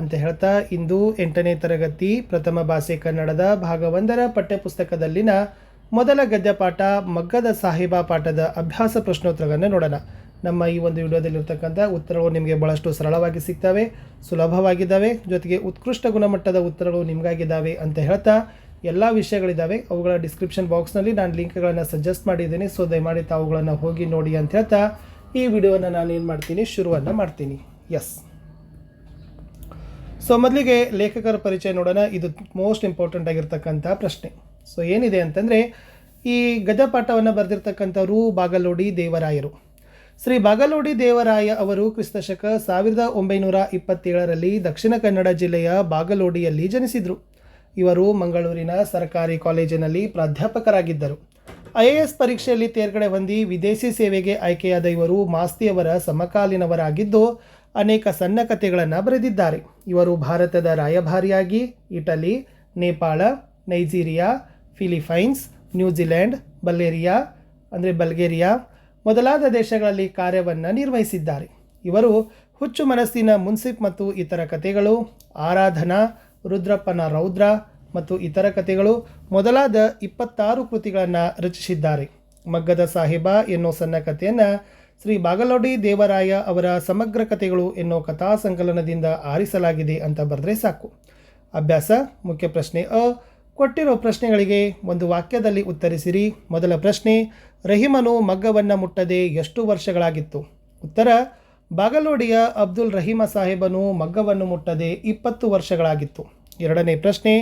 ಅಂತ ಹೇಳ್ತಾ ಇಂದು ಎಂಟನೇ ತರಗತಿ ಪ್ರಥಮ ಭಾಷೆ ಕನ್ನಡದ ಭಾಗ ಒಂದರ ಪಠ್ಯಪುಸ್ತಕದಲ್ಲಿನ ಮೊದಲ ಗದ್ಯ ಪಾಠ ಮಗ್ಗದ ಸಾಹಿಬ ಪಾಠದ ಅಭ್ಯಾಸ ಪ್ರಶ್ನೋತ್ತರಗಳನ್ನು ನೋಡೋಣ. ನಮ್ಮ ಈ ಒಂದು ವಿಡಿಯೋದಲ್ಲಿರ್ತಕ್ಕಂಥ ಉತ್ತರಗಳು ನಿಮಗೆ ಬಹಳಷ್ಟು ಸರಳವಾಗಿ ಸಿಗ್ತವೆ, ಸುಲಭವಾಗಿದ್ದಾವೆ, ಜೊತೆಗೆ ಉತ್ಕೃಷ್ಟ ಗುಣಮಟ್ಟದ ಉತ್ತರಗಳು ನಿಮಗಾಗಿದ್ದಾವೆ ಅಂತ ಹೇಳ್ತಾ ಎಲ್ಲ ವಿಷಯಗಳಿದ್ದಾವೆ. ಅವುಗಳ ಡಿಸ್ಕ್ರಿಪ್ಷನ್ ಬಾಕ್ಸ್ನಲ್ಲಿ ನಾನು ಲಿಂಕ್ಗಳನ್ನು ಸಜೆಸ್ಟ್ ಮಾಡಿದ್ದೀನಿ. ಸೊ ದಯಮಾಡಿ ತಾವುಗಳನ್ನು ಹೋಗಿ ನೋಡಿ ಅಂತ ಹೇಳ್ತಾ ಈ ವಿಡಿಯೋನ ನಾನು ಏನು ಮಾಡ್ತೀನಿ, ಶುರುವನ್ನು ಮಾಡ್ತೀನಿ. ಎಸ್ ಸೊ ಮೊದಲಿಗೆ ಲೇಖಕರ ಪರಿಚಯ ನೋಡೋಣ. ಇದು ಮೋಸ್ಟ್ ಇಂಪಾರ್ಟೆಂಟ್ ಆಗಿರ್ತಕ್ಕಂಥ ಪ್ರಶ್ನೆ. ಸೊ ಏನಿದೆ ಅಂತಂದರೆ, ಈ ಗದ್ಯಪಾಠವನ್ನು ಬರೆದಿರ್ತಕ್ಕಂಥವರು ಬಾಗಲೋಡಿ ದೇವರಾಯರು. ಶ್ರೀ ಬಾಗಲೋಡಿ ದೇವರಾಯ ಅವರು ಕ್ರಿಸ್ತಶಕ ಸಾವಿರದ ಒಂಬೈನೂರ ಇಪ್ಪತ್ತೇಳರಲ್ಲಿ ದಕ್ಷಿಣ ಕನ್ನಡ ಜಿಲ್ಲೆಯ ಬಾಗಲೋಡಿಯಲ್ಲಿ ಜನಿಸಿದರು. ಇವರು ಮಂಗಳೂರಿನ ಸರ್ಕಾರಿ ಕಾಲೇಜಿನಲ್ಲಿ ಪ್ರಾಧ್ಯಾಪಕರಾಗಿದ್ದರು. ಐ ಎ ಎಸ್ ಪರೀಕ್ಷೆಯಲ್ಲಿ ತೇರ್ಗಡೆ ಹೊಂದಿ ವಿದೇಶಿ ಸೇವೆಗೆ ಆಯ್ಕೆಯಾದ ಇವರು ಮಾಸ್ತಿಯವರ ಸಮಕಾಲೀನವರಾಗಿದ್ದು ಅನೇಕ ಸಣ್ಣ ಕಥೆಗಳನ್ನು ಬರೆದಿದ್ದಾರೆ. ಇವರು ಭಾರತದ ರಾಯಭಾರಿಯಾಗಿ Italy, Nepal, Nigeria Philippines New Zealand Bulgaria, ಅಂದರೆ ಬಲ್ಗೇರಿಯಾ ಮೊದಲಾದ ದೇಶಗಳಲ್ಲಿ ಕಾರ್ಯವನ್ನು ನಿರ್ವಹಿಸಿದ್ದಾರೆ. ಇವರು ಹುಚ್ಚು ಮನಸ್ಸಿನ ಮುನ್ಸಿಫ್ ಮತ್ತು ಇತರ ಕಥೆಗಳು, ಆರಾಧನಾ, ರುದ್ರಪ್ಪನ ರೌದ್ರ ಮತ್ತು ಇತರ ಕಥೆಗಳು ಮೊದಲಾದ ಇಪ್ಪತ್ತಾರು ಕೃತಿಗಳನ್ನು ರಚಿಸಿದ್ದಾರೆ. ಮಗ್ಗದ ಸಾಹಿಬ ಎನ್ನುವ ಸಣ್ಣ ಕಥೆಯನ್ನು ಶ್ರೀ ಬಾಗಲೋಡಿ ದೇವರಾಯ ಅವರ ಸಮಗ್ರ ಕಥೆಗಳು ಎನ್ನುವ ಕಥಾ ಸಂಕಲನದಿಂದ ಆರಿಸಲಾಗಿದೆ ಅಂತ ಬರೆದ್ರೆ ಸಾಕು. ಅಭ್ಯಾಸ, ಮುಖ್ಯ ಪ್ರಶ್ನೆ ಅ. ಕೊಟ್ಟಿರೋ ಪ್ರಶ್ನೆಗಳಿಗೆ ಒಂದು ವಾಕ್ಯದಲ್ಲಿ ಉತ್ತರಿಸಿರಿ. ಮೊದಲ ಪ್ರಶ್ನೆ, ರಹಿಮನು ಮಗ್ಗವನ್ನು ಮುಟ್ಟದೆ ಎಷ್ಟು ವರ್ಷಗಳಾಗಿತ್ತು? ಉತ್ತರ, ಬಾಗಲೋಡಿಯ ಅಬ್ದುಲ್ ರಹೀಮ ಸಾಹೇಬನು ಮಗ್ಗವನ್ನು ಮುಟ್ಟದೆ ಇಪ್ಪತ್ತು ವರ್ಷಗಳಾಗಿತ್ತು. ಎರಡನೇ ಪ್ರಶ್ನೆ,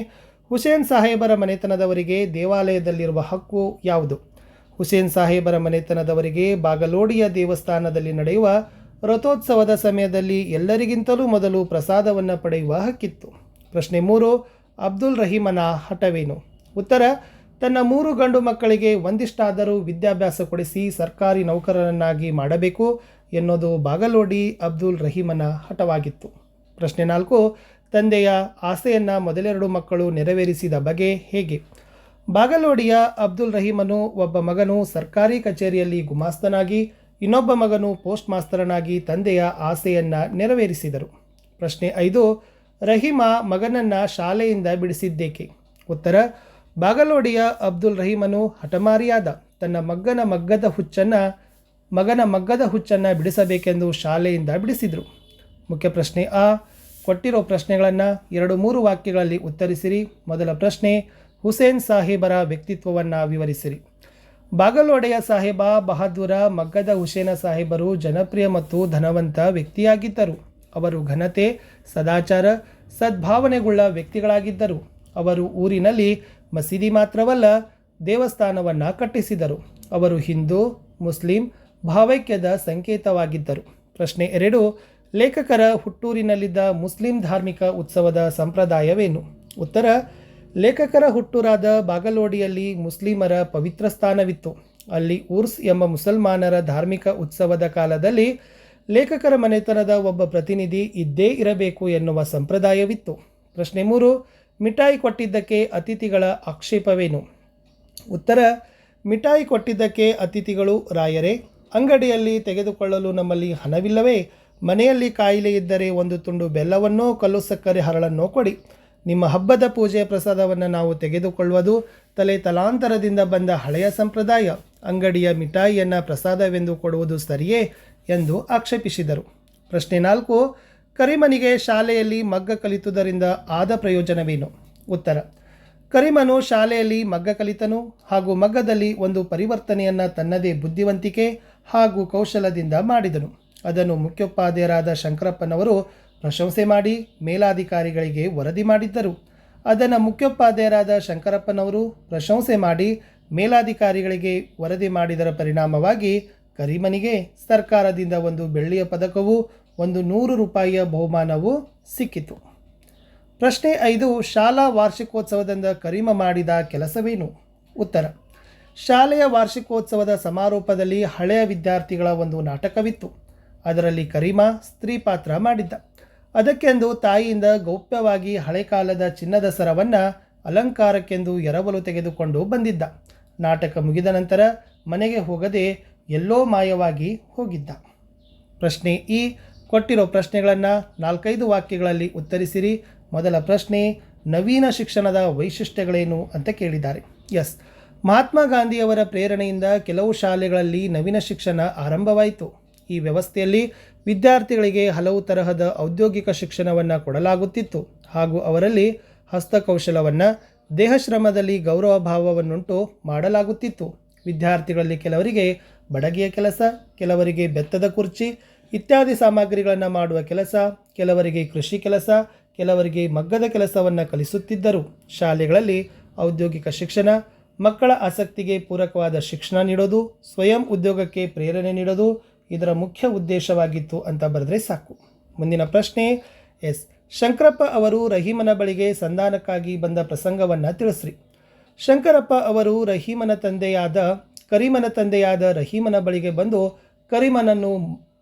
ಹುಸೇನ್ ಸಾಹೇಬರ ಮನೆತನದವರಿಗೆ ದೇವಾಲಯದಲ್ಲಿರುವ ಹಕ್ಕು ಯಾವುದು? ಹುಸೇನ್ ಸಾಹೇಬರ ಮನೆತನದವರಿಗೆ ಬಾಗಲೋಡಿಯ ದೇವಸ್ಥಾನದಲ್ಲಿ ನಡೆಯುವ ರಥೋತ್ಸವದ ಸಮಯದಲ್ಲಿ ಎಲ್ಲರಿಗಿಂತಲೂ ಮೊದಲು ಪ್ರಸಾದವನ್ನು ಪಡೆಯುವ ಹಕ್ಕಿತ್ತು. ಪ್ರಶ್ನೆ ಮೂರು, ಅಬ್ದುಲ್ ರಹೀಮನ ಹಠವೇನು? ಉತ್ತರ, ತನ್ನ ಮೂರು ಗಂಡು ಮಕ್ಕಳಿಗೆ ಒಂದಿಷ್ಟಾದರೂ ವಿದ್ಯಾಭ್ಯಾಸ ಕೊಡಿಸಿ ಸರ್ಕಾರಿ ನೌಕರರನ್ನಾಗಿ ಮಾಡಬೇಕು ಎನ್ನುವುದು ಬಾಗಲೋಡಿ ಅಬ್ದುಲ್ ರಹೀಮನ ಹಠವಾಗಿತ್ತು. ಪ್ರಶ್ನೆ ನಾಲ್ಕು, ತಂದೆಯ ಆಸೆಯನ್ನು ಮೊದಲೆರಡು ಮಕ್ಕಳು ನೆರವೇರಿಸಿದ ಬಗೆ ಹೇಗೆ? ಬಾಗಲೋಡಿಯ ಅಬ್ದುಲ್ ರಹೀಮನು ಒಬ್ಬ ಮಗನು ಸರ್ಕಾರಿ ಕಚೇರಿಯಲ್ಲಿ ಗುಮಾಸ್ತನಾಗಿ, ಇನ್ನೊಬ್ಬ ಮಗನು ಪೋಸ್ಟ್ ಮಾಸ್ತರನಾಗಿ ತಂದೆಯ ಆಸೆಯನ್ನು ನೆರವೇರಿಸಿದರು. ಪ್ರಶ್ನೆ ಐದು, ರಹೀಮ ಮಗನನ್ನು ಶಾಲೆಯಿಂದ ಬಿಡಿಸಿದ್ದೇಕೆ? ಉತ್ತರ, ಬಾಗಲೋಡಿಯ ಅಬ್ದುಲ್ ರಹೀಮನು ಹಠಮಾರಿಯಾದ ತನ್ನ ಮಗ್ಗನ ಮಗ್ಗದ ಹುಚ್ಚನ್ನು, ಮಗನ ಮಗ್ಗದ ಹುಚ್ಚನ್ನು ಬಿಡಿಸಬೇಕೆಂದು ಶಾಲೆಯಿಂದ ಬಿಡಿಸಿದರು. ಮುಖ್ಯ ಪ್ರಶ್ನೆ ಆ, ಕೊಟ್ಟಿರೋ ಪ್ರಶ್ನೆಗಳನ್ನು ಎರಡು ಮೂರು ವಾಕ್ಯಗಳಲ್ಲಿ ಉತ್ತರಿಸಿರಿ. ಮೊದಲ ಪ್ರಶ್ನೆ ಹುಸೇನ್ ಸಾಹೇಬರ ವ್ಯಕ್ತಿತ್ವವನ್ನು ವಿವರಿಸಿರಿ. ಬಾಗಲೋಡೆಯ ಸಾಹೇಬ ಬಹದ್ದೂರ ಮಗ್ಗದ ಹುಸೇನ ಸಾಹೇಬರು ಜನಪ್ರಿಯ ಮತ್ತು ಧನವಂತ ವ್ಯಕ್ತಿಯಾಗಿದ್ದರು. ಅವರು ಘನತೆ, ಸದಾಚಾರ, ಸದ್ಭಾವನೆಗುಳ್ಳ ವ್ಯಕ್ತಿಗಳಾಗಿದ್ದರು. ಅವರು ಊರಿನಲ್ಲಿ ಮಸೀದಿ ಮಾತ್ರವಲ್ಲ, ದೇವಸ್ಥಾನವನ್ನು ಕಟ್ಟಿಸಿದರು. ಅವರು ಹಿಂದೂ, ಮುಸ್ಲಿಂ, ಭಾವೈಕ್ಯದ ಸಂಕೇತವಾಗಿದ್ದರು. ಪ್ರಶ್ನೆ ಎರಡು, ಲೇಖಕರ ಹುಟ್ಟೂರಿನಲ್ಲಿದ್ದ ಮುಸ್ಲಿಂ ಧಾರ್ಮಿಕ ಉತ್ಸವದ ಸಂಪ್ರದಾಯವೇನು? ಉತ್ತರ ಲೇಖಕರ ಹುಟ್ಟೂರಾದ ಬಾಗಲೋಡಿಯಲ್ಲಿ ಮುಸ್ಲಿಮರ ಪವಿತ್ರ ಸ್ಥಾನವಿತ್ತು. ಅಲ್ಲಿ ಉರ್ಸ್ ಎಂಬ ಮುಸಲ್ಮಾನರ ಧಾರ್ಮಿಕ ಉತ್ಸವದ ಕಾಲದಲ್ಲಿ ಲೇಖಕರ ಮನೆತನದ ಒಬ್ಬ ಪ್ರತಿನಿಧಿ ಇದ್ದೇ ಇರಬೇಕು ಎನ್ನುವ ಸಂಪ್ರದಾಯವಿತ್ತು. ಪ್ರಶ್ನೆ ಮೂರು, ಮಿಠಾಯಿ ಕೊಟ್ಟಿದ್ದಕ್ಕೆ ಅತಿಥಿಗಳ ಆಕ್ಷೇಪವೇನು? ಉತ್ತರ, ಮಿಠಾಯಿ ಕೊಟ್ಟಿದ್ದಕ್ಕೆ ಅತಿಥಿಗಳು ರಾಯರೇ, ಅಂಗಡಿಯಲ್ಲಿ ತೆಗೆದುಕೊಳ್ಳಲು ನಮ್ಮಲ್ಲಿ ಹಣವಿಲ್ಲವೇ? ಮನೆಯಲ್ಲಿ ಕಾಯಿಲೆ ಇದ್ದರೆ ಒಂದು ತುಂಡು ಬೆಲ್ಲವನ್ನೋ ಕಲ್ಲು ಸಕ್ಕರೆ ಹರಳನ್ನೋ ಕೊಡಿ. ನಿಮ್ಮ ಹಬ್ಬದ ಪೂಜೆ ಪ್ರಸಾದವನ್ನು ನಾವು ತೆಗೆದುಕೊಳ್ಳುವುದು ತಲೆ ತಲಾಂತರದಿಂದ ಬಂದ ಹಳೆಯ ಸಂಪ್ರದಾಯ. ಅಂಗಡಿಯ ಮಿಠಾಯಿಯನ್ನು ಪ್ರಸಾದವೆಂದು ಕೊಡುವುದು ಸರಿಯೇ ಎಂದು ಆಕ್ಷೇಪಿಸಿದರು. ಪ್ರಶ್ನೆ ನಾಲ್ಕು, ಕರಿಮನಿಗೆ ಶಾಲೆಯಲ್ಲಿ ಮಗ್ಗ ಕಲಿತುದರಿಂದ ಆದ ಪ್ರಯೋಜನವೇನು? ಉತ್ತರ, ಕರಿಮನು ಶಾಲೆಯಲ್ಲಿ ಮಗ್ಗ ಕಲಿತನು ಹಾಗೂ ಮಗ್ಗದಲ್ಲಿ ಒಂದು ಪರಿವರ್ತನೆಯನ್ನು ತನ್ನದೇ ಬುದ್ಧಿವಂತಿಕೆ ಹಾಗೂ ಕೌಶಲದಿಂದ ಮಾಡಿದನು. ಅದನ್ನು ಮುಖ್ಯೋಪಾಧ್ಯಾಯರಾದ ಶಂಕರಪ್ಪನವರು ಪ್ರಶಂಸೆ ಮಾಡಿ ಮೇಲಾಧಿಕಾರಿಗಳಿಗೆ ವರದಿ ಮಾಡಿದ್ದರು. ಅದನ್ನು ಮುಖ್ಯೋಪಾಧ್ಯಾಯರಾದ ಶಂಕರಪ್ಪನವರು ಪ್ರಶಂಸೆ ಮಾಡಿ ಮೇಲಾಧಿಕಾರಿಗಳಿಗೆ ವರದಿ ಮಾಡಿದರ ಪರಿಣಾಮವಾಗಿ ಕರಿಮನಿಗೆ ಸರ್ಕಾರದಿಂದ ಒಂದು ಬೆಳ್ಳಿಯ ಪದಕವು, ಒಂದು ನೂರು ರೂಪಾಯಿಯ ಬಹುಮಾನವು ಸಿಕ್ಕಿತು. ಪ್ರಶ್ನೆ ಐದು, ಶಾಲಾ ವಾರ್ಷಿಕೋತ್ಸವದಿಂದ ಕರಿಮ ಮಾಡಿದ ಕೆಲಸವೇನು? ಉತ್ತರ, ಶಾಲೆಯ ವಾರ್ಷಿಕೋತ್ಸವದ ಸಮಾರೋಪದಲ್ಲಿ ಹಳೆಯ ವಿದ್ಯಾರ್ಥಿಗಳ ಒಂದು ನಾಟಕವಿತ್ತು. ಅದರಲ್ಲಿ ಕರಿಮ ಸ್ತ್ರೀ ಪಾತ್ರ ಮಾಡಿದ್ದ. ಅದಕ್ಕೆಂದು ತಾಯಿಯಿಂದ ಗೌಪ್ಯವಾಗಿ ಹಳೆ ಕಾಲದ ಚಿನ್ನದ ಸರವನ್ನು ಅಲಂಕಾರಕ್ಕೆಂದು ಎರವಲು ತೆಗೆದುಕೊಂಡು ಬಂದಿದ್ದ. ನಾಟಕ ಮುಗಿದ ನಂತರ ಮನೆಗೆ ಹೋಗದೆ ಎಲ್ಲೋ ಮಾಯವಾಗಿ ಹೋಗಿದ್ದ. ಪ್ರಶ್ನೆ ಈ. ಕೊಟ್ಟಿರೋ ಪ್ರಶ್ನೆಗಳನ್ನು ನಾಲ್ಕೈದು ವಾಕ್ಯಗಳಲ್ಲಿ ಉತ್ತರಿಸಿರಿ. ಮೊದಲ ಪ್ರಶ್ನೆ, ನವೀನ ಶಿಕ್ಷಣದ ವೈಶಿಷ್ಟ್ಯಗಳೇನು ಅಂತ ಕೇಳಿದ್ದಾರೆ. ಎಸ್. ಮಹಾತ್ಮ ಗಾಂಧಿಯವರ ಪ್ರೇರಣೆಯಿಂದ ಕೆಲವು ಶಾಲೆಗಳಲ್ಲಿ ನವೀನ ಶಿಕ್ಷಣ ಆರಂಭವಾಯಿತು. ಈ ವ್ಯವಸ್ಥೆಯಲ್ಲಿ ವಿದ್ಯಾರ್ಥಿಗಳಿಗೆ ಹಲವು ತರಹದ ಔದ್ಯೋಗಿಕ ಶಿಕ್ಷಣವನ್ನು ಕೊಡಲಾಗುತ್ತಿತ್ತು ಹಾಗೂ ಅವರಲ್ಲಿ ಹಸ್ತಕೌಶಲವನ್ನು, ದೇಹಶ್ರಮದಲ್ಲಿ ಗೌರವ ಭಾವವನ್ನುಂಟು ಮಾಡಲಾಗುತ್ತಿತ್ತು. ವಿದ್ಯಾರ್ಥಿಗಳಲ್ಲಿ ಕೆಲವರಿಗೆ ಬಡಗಿಯ ಕೆಲಸ, ಕೆಲವರಿಗೆ ಬೆತ್ತದ ಕುರ್ಚಿ ಇತ್ಯಾದಿ ಸಾಮಗ್ರಿಗಳನ್ನು ಮಾಡುವ ಕೆಲಸ, ಕೆಲವರಿಗೆ ಕೃಷಿ ಕೆಲಸ, ಕೆಲವರಿಗೆ ಮಗ್ಗದ ಕೆಲಸವನ್ನು ಕಲಿಸುತ್ತಿದ್ದರು. ಶಾಲೆಗಳಲ್ಲಿ ಔದ್ಯೋಗಿಕ ಶಿಕ್ಷಣ, ಮಕ್ಕಳ ಆಸಕ್ತಿಗೆ ಪೂರಕವಾದ ಶಿಕ್ಷಣ ನೀಡೋದು, ಸ್ವಯಂ ಉದ್ಯೋಗಕ್ಕೆ ಪ್ರೇರಣೆ ನೀಡೋದು ಇದರ ಮುಖ್ಯ ಉದ್ದೇಶವಾಗಿತ್ತು ಅಂತ ಬರೆದ್ರೆ ಸಾಕು. ಮುಂದಿನ ಪ್ರಶ್ನೆ ಎಸ್. ಶಂಕರಪ್ಪ ಅವರು ರಹೀಮನ ಬಳಿಗೆ ಸಂಧಾನಕ್ಕಾಗಿ ಬಂದ ಪ್ರಸಂಗವನ್ನು ತಿಳಿಸ್ರಿ. ಶಂಕರಪ್ಪ ಅವರು ರಹೀಮನ ತಂದೆಯಾದ, ಕರೀಮನ ತಂದೆಯಾದ ರಹೀಮನ ಬಳಿಗೆ ಬಂದು ಕರೀಮನನ್ನು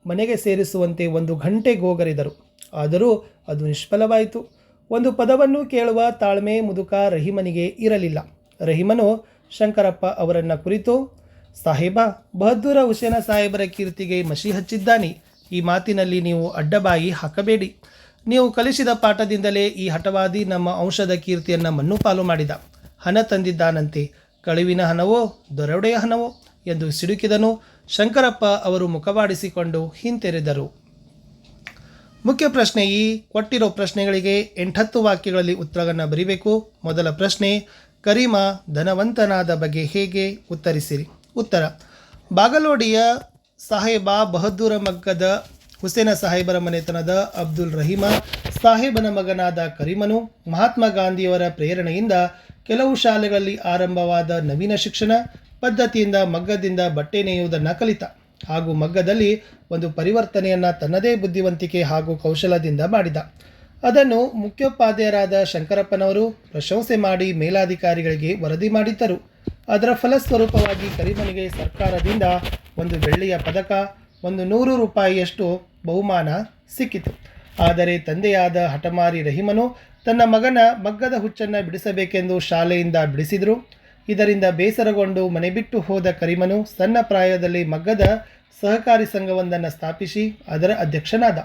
ಮನೆಗೆ ಸೇರಿಸುವಂತೆ ಒಂದು ಗಂಟೆ ಗೋಗರಿದರು. ಆದರೂ ಅದು ನಿಷ್ಫಲವಾಯಿತು. ಒಂದು ಪದವನ್ನು ಕೇಳುವ ತಾಳ್ಮೆ ಮುದುಕ ರಹೀಮನಿಗೆ ಇರಲಿಲ್ಲ. ರಹೀಮನು, ಶಂಕರಪ್ಪ ಅವರನ್ನು ಕುರಿತು ಸಾಹೇಬ, ಬಹದ್ದೂರ ಹುಸೇನ ಸಾಹೇಬರ ಕೀರ್ತಿಗೆ ಮಸಿ ಹಚ್ಚಿದ್ದಾನೆ. ಈ ಮಾತಿನಲ್ಲಿ ನೀವು ಅಡ್ಡಬಾಯಿ ಹಾಕಬೇಡಿ. ನೀವು ಕಲಿಸಿದ ಪಾಠದಿಂದಲೇ ಈ ಹಠವಾದಿ ನಮ್ಮ ಅಂಶದ ಕೀರ್ತಿಯನ್ನು ಮಣ್ಣುಪಾಲು ಮಾಡಿದ. ಹಣ ತಂದಿದ್ದಾನಂತೆ. ಕಳುವಿನ ಹಣವೋ ದೊರೊಡೆಯ ಹಣವೋ ಎಂದು ಸಿಡುಕಿದನು. ಶಂಕರಪ್ಪ ಅವರು ಮುಖವಾಡಿಸಿಕೊಂಡು ಹಿಂತೆರೆದರು. ಮುಖ್ಯ ಪ್ರಶ್ನೆ ಈ, ಕೊಟ್ಟಿರೋ ಪ್ರಶ್ನೆಗಳಿಗೆ ಎಂಟತ್ತು ವಾಕ್ಯಗಳಲ್ಲಿ ಉತ್ತರವನ್ನು ಬರೀಬೇಕು. ಮೊದಲ ಪ್ರಶ್ನೆ, ಕರೀಮ ಧನವಂತನಾದ ಬಗ್ಗೆ ಹೇಗೆ ಉತ್ತರಿಸಿರಿ? ಉತ್ತರ. ಬಾಗಲೋಡಿಯ ಸಾಹೇಬ ಬಹದ್ದೂರ ಮಗ್ಗದ ಹುಸೇನ ಸಾಹೇಬರ ಮನೆತನದ ಅಬ್ದುಲ್ ರಹೀಮ, ಸಾಹೇಬನ ಮಗನಾದ ಕರಿಮನು ಮಹಾತ್ಮ ಗಾಂಧಿಯವರ ಪ್ರೇರಣೆಯಿಂದ ಕೆಲವು ಶಾಲೆಗಳಲ್ಲಿ ಆರಂಭವಾದ ನವೀನ ಶಿಕ್ಷಣ, ಪದ್ಧತಿಯಿಂದ ಮಗ್ಗದಿಂದ ಬಟ್ಟೆ ನೇಯುವುದನ್ನು ಕಲಿತ ಹಾಗೂ ಮಗ್ಗದಲ್ಲಿ ಒಂದು ಪರಿವರ್ತನೆಯನ್ನು ತನ್ನದೇ ಬುದ್ಧಿವಂತಿಕೆ ಹಾಗೂ ಕೌಶಲದಿಂದ ಮಾಡಿದ. ಅದನ್ನು ಮುಖ್ಯೋಪಾಧ್ಯಾಯರಾದ ಶಂಕರಪ್ಪನವರು ಪ್ರಶಂಸೆ ಮಾಡಿ ಮೇಲಾಧಿಕಾರಿಗಳಿಗೆ ವರದಿ ಮಾಡಿದ್ದರು. ಅದರ ಫಲಸ್ವರೂಪವಾಗಿ ಕರಿಮನಿಗೆ ಸರ್ಕಾರದಿಂದ ಒಂದು ಬೆಳ್ಳಿಯ ಪದಕ, ಒಂದು ನೂರು ರೂಪಾಯಿಯಷ್ಟು ಬಹುಮಾನ ಸಿಕ್ಕಿತು. ಆದರೆ ತಂದೆಯಾದ ಹಠಮಾರಿ ರಹಿಮನು ತನ್ನ ಮಗನ ಮಗ್ಗದ ಹುಚ್ಚನ್ನು ಬಿಡಿಸಬೇಕೆಂದು ಶಾಲೆಯಿಂದ ಬಿಡಿಸಿದರು. ಇದರಿಂದ ಬೇಸರಗೊಂಡು ಮನೆ ಬಿಟ್ಟು ಹೋದ ಕರಿಮನು ಸಣ್ಣ ಪ್ರಾಯದಲ್ಲಿ ಮಗ್ಗದ ಸಹಕಾರಿ ಸಂಘವೊಂದನ್ನು ಸ್ಥಾಪಿಸಿ ಅದರ ಅಧ್ಯಕ್ಷನಾದ.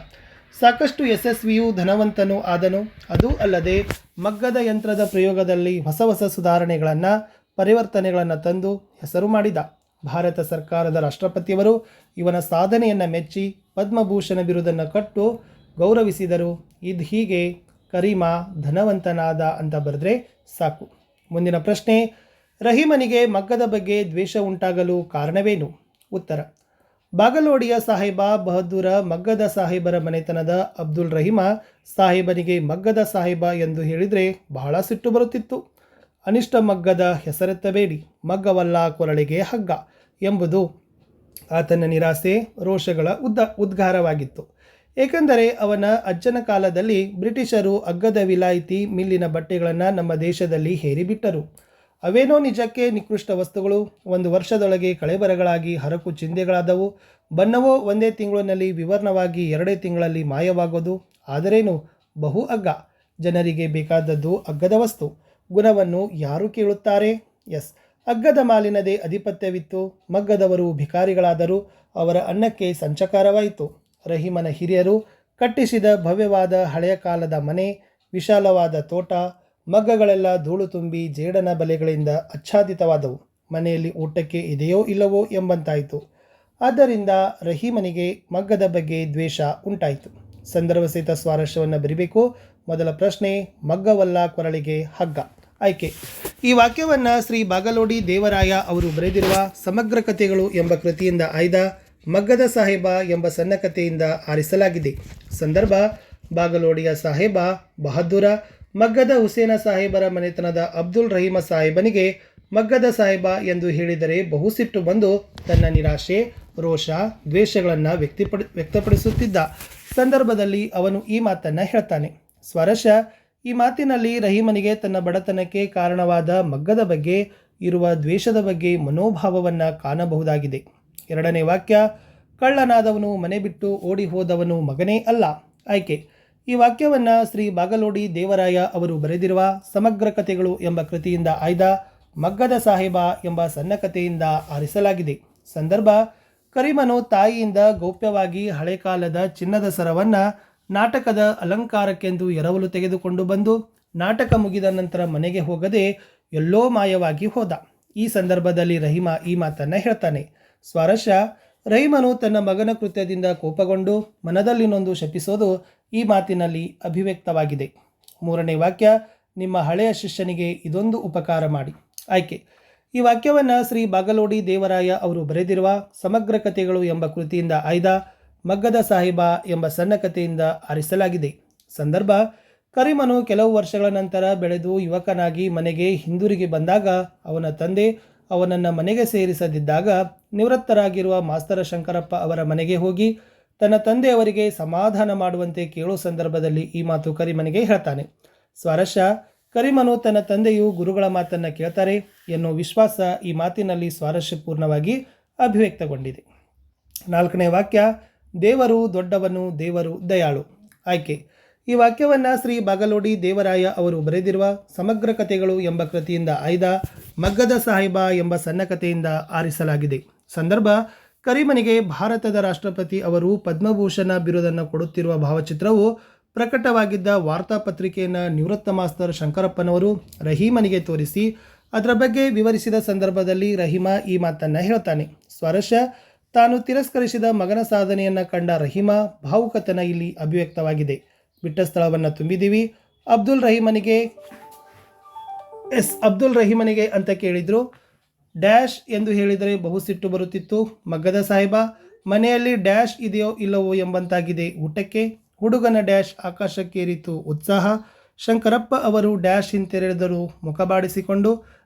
ಸಾಕಷ್ಟು ಯಶಸ್ವಿಯೂ ಧನವಂತನೂ ಆದನು. ಅದೂ ಅಲ್ಲದೆ ಮಗ್ಗದ ಯಂತ್ರದ ಪ್ರಯೋಗದಲ್ಲಿ ಹೊಸ ಹೊಸ ಸುಧಾರಣೆಗಳನ್ನು ಪರಿವರ್ತನೆಗಳನ್ನು ತಂದು ಹೆಸರು ಮಾಡಿದ ಭಾರತ ಸರ್ಕಾರದ ರಾಷ್ಟ್ರಪತಿಯವರು ಇವನ ಸಾಧನೆಯನ್ನು ಮೆಚ್ಚಿ ಪದ್ಮಭೂಷಣ ಬಿರುದನ್ನು ಕಟ್ಟು ಗೌರವಿಸಿದರು. ಇದು ಹೀಗೆ ಕರೀಮಾ ಧನವಂತನಾದ ಅಂತ ಬರೆದ್ರೆ ಸಾಕು. ಮುಂದಿನ ಪ್ರಶ್ನೆ, ರಹೀಮನಿಗೆ ಮಗ್ಗದ ಬಗ್ಗೆ ದ್ವೇಷ ಉಂಟಾಗಲು ಕಾರಣವೇನು? ಉತ್ತರ, ಬಾಗಲೋಡಿಯ ಸಾಹೇಬ ಬಹದ್ದೂರ ಮಗ್ಗದ ಸಾಹೇಬರ ಮನೆತನದ ಅಬ್ದುಲ್ ರಹೀಮ ಸಾಹೇಬನಿಗೆ ಮಗ್ಗದ ಸಾಹೇಬ ಎಂದು ಹೇಳಿದರೆ ಬಹಳ ಸಿಟ್ಟು ಬರುತ್ತಿತ್ತು. ಅನಿಷ್ಟ ಮಗ್ಗದ ಹೆಸರೆತ್ತಬೇಡಿ. ಮಗ್ಗವಲ್ಲ ಕೊರಳಿಗೆ ಹಗ್ಗ ಎಂಬುದು ಆತನ ನಿರಾಸೆ, ರೋಷಗಳ ಉದ್ದ ಉದ್ಗಾರವಾಗಿತ್ತು. ಏಕೆಂದರೆ ಅವನ ಅಜ್ಜನ ಕಾಲದಲ್ಲಿ ಬ್ರಿಟಿಷರು ಅಗ್ಗದ ವಿಲಾಯಿತಿ, ಮಿಲ್ಲಿನ ಬಟ್ಟೆಗಳನ್ನು ನಮ್ಮ ದೇಶದಲ್ಲಿ ಹೇರಿಬಿಟ್ಟರು. ಅವೇನೋ ನಿಜಕ್ಕೆ ನಿಕೃಷ್ಟ ವಸ್ತುಗಳು, ಒಂದು ವರ್ಷದೊಳಗೆ ಕಳೆಬರಗಳಾಗಿ ಹರಕು ಚಿಂದೆಗಳಾದವು ಬಣ್ಣವೋ ಒಂದೇ ತಿಂಗಳಿನಲ್ಲಿ ವಿವರ್ಣವಾಗಿ ಎರಡೇ ತಿಂಗಳಲ್ಲಿ ಮಾಯವಾಗೋದು. ಆದರೇನು? ಬಹು ಅಗ್ಗ ಜನರಿಗೆ ಬೇಕಾದದ್ದು ಅಗ್ಗದ ವಸ್ತು. ಗುಣವನ್ನು ಯಾರು ಕೇಳುತ್ತಾರೆ? ಎಸ್. ಅಗ್ಗದ ಮಾಲಿನದೇ ಅಧಿಪತ್ಯವಿತ್ತು. ಮಗ್ಗದವರು ಭಿಕಾರಿಗಳಾದರೂ. ಅವರ ಅನ್ನಕ್ಕೆ ಸಂಚಕಾರವಾಯಿತು. ರಹೀಮನ ಹಿರಿಯರು ಕಟ್ಟಿಸಿದ ಭವ್ಯವಾದ ಹಳೆಯ ಕಾಲದ ಮನೆ, ವಿಶಾಲವಾದ ತೋಟ, ಮಗ್ಗಗಳೆಲ್ಲ ಧೂಳು ತುಂಬಿ ಜೇಡನ ಬಲೆಗಳಿಂದ ಆಚ್ಛಾದಿತವಾದವು. ಮನೆಯಲ್ಲಿ ಊಟಕ್ಕೆ ಇದೆಯೋ ಇಲ್ಲವೋ ಎಂಬಂತಾಯಿತು. ಆದ್ದರಿಂದ ರಹೀಮನಿಗೆ ಮಗ್ಗದ ಬಗ್ಗೆ ದ್ವೇಷ ಉಂಟಾಯಿತು. ಸಂದರ್ಭ ಸಹಿತ ಸ್ವಾರಸ್ಯವನ್ನು ಬರಿಬೇಕು. ಮೊದಲ ಪ್ರಶ್ನೆ, ಮಗ್ಗವಲ್ಲ ಕೊರಳಿಗೆ ಹಗ್ಗ. ಆಯ್ಕೆ. ಈ ವಾಕ್ಯವನ್ನು ಶ್ರೀ ಬಾಗಲೋಡಿ ದೇವರಾಯ ಅವರು ಬರೆದಿರುವ ಸಮಗ್ರ ಕಥೆಗಳು ಎಂಬ ಕೃತಿಯಿಂದ ಆಯ್ದ ಮಗ್ಗದ ಸಾಹೇಬ ಎಂಬ ಸಣ್ಣ ಕಥೆಯಿಂದ ಆರಿಸಲಾಗಿದೆ. ಸಂದರ್ಭ, ಬಾಗಲೋಡಿಯ ಸಾಹೇಬ ಬಹದ್ದೂರ, ಮಗ್ಗದ ಹುಸೇನ ಸಾಹೇಬರ ಮನೆತನದ ಅಬ್ದುಲ್ ರಹೀಮ ಸಾಹೇಬನಿಗೆ ಮಗ್ಗದ ಸಾಹೇಬ ಎಂದು ಹೇಳಿದರೆ ಬಹುಸಿಟ್ಟು ಬಂದು ತನ್ನ ನಿರಾಶೆ, ರೋಷ, ದ್ವೇಷಗಳನ್ನು ವ್ಯಕ್ತಿಪಡಿ, ವ್ಯಕ್ತಪಡಿಸುತ್ತಿದ್ದ ಸಂದರ್ಭದಲ್ಲಿ ಅವನು ಈ ಮಾತನ್ನು ಹೇಳ್ತಾನೆ. ಸ್ವರಶ ಈ ಮಾತಿನಲ್ಲಿ ರಹೀಮನಿಗೆ ತನ್ನ ಬಡತನಕ್ಕೆ ಕಾರಣವಾದ ಮಗ್ಗದ ಬಗ್ಗೆ, ಇರುವ ದ್ವೇಷದ ಬಗ್ಗೆ ಮನೋಭಾವವನ್ನು ಕಾಣಬಹುದಾಗಿದೆ. ಎರಡನೇ ವಾಕ್ಯ, ಕಳ್ಳನಾದವನು ಮನೆ ಬಿಟ್ಟು ಓಡಿ ಹೋದವನು ಮಗನೇ ಅಲ್ಲ. ಆಯ್ಕೆ, ಈ ವಾಕ್ಯವನ್ನು ಶ್ರೀ ಬಾಗಲೋಡಿ ದೇವರಾಯ ಅವರು ಬರೆದಿರುವ ಸಮಗ್ರ ಕಥೆಗಳು ಎಂಬ ಕೃತಿಯಿಂದ ಆಯ್ದ ಮಗ್ಗದ ಸಾಹೇಬ ಎಂಬ ಸಣ್ಣ ಕಥೆಯಿಂದ ಆರಿಸಲಾಗಿದೆ. ಸಂದರ್ಭ, ಕರಿಮನು ತಾಯಿಯಿಂದ ಗೌಪ್ಯವಾಗಿ ಹಳೆ ಕಾಲದ ಚಿನ್ನದ ಸರವನ್ನು ನಾಟಕದ ಅಲಂಕಾರಕ್ಕೆಂದು ಎರವಲು ತೆಗೆದುಕೊಂಡು ಬಂದು ನಾಟಕ ಮುಗಿದ ನಂತರ ಮನೆಗೆ ಹೋಗದೆ ಎಲ್ಲೋ ಮಾಯವಾಗಿ ಹೋದ. ಈ ಸಂದರ್ಭದಲ್ಲಿ ರಹಿಮಾ ಈ ಮಾತನ್ನು ಹೇಳ್ತಾನೆ. ಸ್ವರಶ ರಹಿಮನು ತನ್ನ ಮಗನ ಕೃತ್ಯದಿಂದ ಕೋಪಗೊಂಡು ಮನದಲ್ಲಿನೊಂದು ಶಪಿಸೋದು ಈ ಮಾತಿನಲ್ಲಿ ಅಭಿವ್ಯಕ್ತವಾಗಿದೆ. ಮೂರನೇ ವಾಕ್ಯ, ನಿಮ್ಮ ಹಳೆಯ ಶಿಷ್ಯನಿಗೆ ಇದೊಂದು ಉಪಕಾರ ಮಾಡಿ. ಆಯ್ಕೆ. ಈ ವಾಕ್ಯವನ್ನು ಶ್ರೀ ಬಾಗಲೋಡಿ ದೇವರಾಯ ಅವರು ಬರೆದಿರುವ ಸಮಗ್ರ ಕಥೆಗಳು ಎಂಬ ಕೃತಿಯಿಂದ ಆಯ್ದ ಮಗ್ಗದ ಸಾಹಿಬ ಎಂಬ ಸಣ್ಣ ಕಥೆಯಿಂದ ಆರಿಸಲಾಗಿದೆ. ಸಂದರ್ಭ, ಕರಿಮನು ಕೆಲವು ವರ್ಷಗಳ ನಂತರ ಬೆಳೆದು ಯುವಕನಾಗಿ ಮನೆಗೆ ಹಿಂದಿರುಗಿ ಬಂದಾಗ ಅವನ ತಂದೆ ಅವನನ್ನು ಮನೆಗೆ ಸೇರಿಸದಿದ್ದಾಗ ನಿವೃತ್ತರಾಗಿರುವ ಮಾಸ್ತರ ಶಂಕರಪ್ಪ ಅವರ ಮನೆಗೆ ಹೋಗಿ ತನ್ನ ತಂದೆಯವರಿಗೆ ಸಮಾಧಾನ ಮಾಡುವಂತೆ ಕೇಳೋ ಸಂದರ್ಭದಲ್ಲಿ ಈ ಮಾತು ಕರಿಮನಿಗೆ ಹೇಳ್ತಾನೆ. ಸ್ವಾರಸ್ಯ, ಕರಿಮನು ತನ್ನ ತಂದೆಯು ಗುರುಗಳ ಮಾತನ್ನು ಕೇಳ್ತಾರೆ ಎನ್ನುವ ವಿಶ್ವಾಸ ಈ ಮಾತಿನಲ್ಲಿ ಸ್ವಾರಸ್ಯಪೂರ್ಣವಾಗಿ ಅಭಿವ್ಯಕ್ತಗೊಂಡಿದೆ. ನಾಲ್ಕನೇ ವಾಕ್ಯ ದೇವರು ದೊಡ್ಡವನು, ದೇವರು ದಯಾಳು. ಆಯ್ಕೆ. ಈ ವಾಕ್ಯವನ್ನು ಶ್ರೀ ಬಾಗಲೋಡಿ ದೇವರಾಯ ಅವರು ಬರೆದಿರುವ ಸಮಗ್ರ ಕಥೆಗಳು ಎಂಬ ಕೃತಿಯಿಂದ ಆಯ್ದ ಮಗ್ಗದ ಸಾಹಿಬ ಎಂಬ ಸಣ್ಣ ಕಥೆಯಿಂದ ಆರಿಸಲಾಗಿದೆ. ಸಂದರ್ಭ, ಕರಿಮನಿಗೆ ಭಾರತದ ರಾಷ್ಟ್ರಪತಿ ಅವರು ಪದ್ಮಭೂಷಣ ಬಿರುದನ್ನು ಕೊಡುತ್ತಿರುವ ಭಾವಚಿತ್ರವು ಪ್ರಕಟವಾಗಿದ್ದ ವಾರ್ತಾಪತ್ರಿಕೆಯನ್ನು ನಿವೃತ್ತ ಮಾಸ್ತರ್ ಶಂಕರಪ್ಪನವರು ರಹೀಮನಿಗೆ ತೋರಿಸಿ, ಅದರ ಬಗ್ಗೆ ವಿವರಿಸಿದ ಸಂದರ್ಭದಲ್ಲಿ ರಹೀಮ ಈ ಮಾತನ್ನು ಹೇಳ್ತಾನೆ. ಸ್ವಾರಸ್ಯ ತಾನು ತಿರಸ್ಕರಿಸಿದ ಮಗನ ಸಾಧನೆಯನ್ನು ಕಂಡ ರಹಿಮಾ ಭಾವುಕತನ ಇಲ್ಲಿ ಅಭಿವ್ಯಕ್ತವಾಗಿದೆ. ಬಿಟ್ಟ ಸ್ಥಳವನ್ನು ತುಂಬಿದ್ದೀವಿ. ಅಬ್ದುಲ್ ರಹೀಮನಿಗೆ ಎಸ್, ಅಬ್ದುಲ್ ರಹೀಮನಿಗೆ ಅಂತ ಕೇಳಿದರು. ಡ್ಯಾಶ್ ಎಂದು ಹೇಳಿದರೆ ಬಹು ಸಿಟ್ಟು ಬರುತ್ತಿತ್ತು. ಮಗ್ಗದ ಸಾಹೇಬ, ಮನೆಯಲ್ಲಿ ಡ್ಯಾಶ್ ಇದೆಯೋ ಇಲ್ಲವೋ ಎಂಬಂತಾಗಿದೆ ಊಟಕ್ಕೆ. ಹುಡುಗನ ಡ್ಯಾಶ್ ಆಕಾಶಕ್ಕೇರಿತು ಉತ್ಸಾಹ. ಶಂಕರಪ್ಪ ಅವರು ಡ್ಯಾಶ್ ಹಿಂತೆರೆದರು ಮುಖ ಬಾಡಿಸಿಕೊಂಡು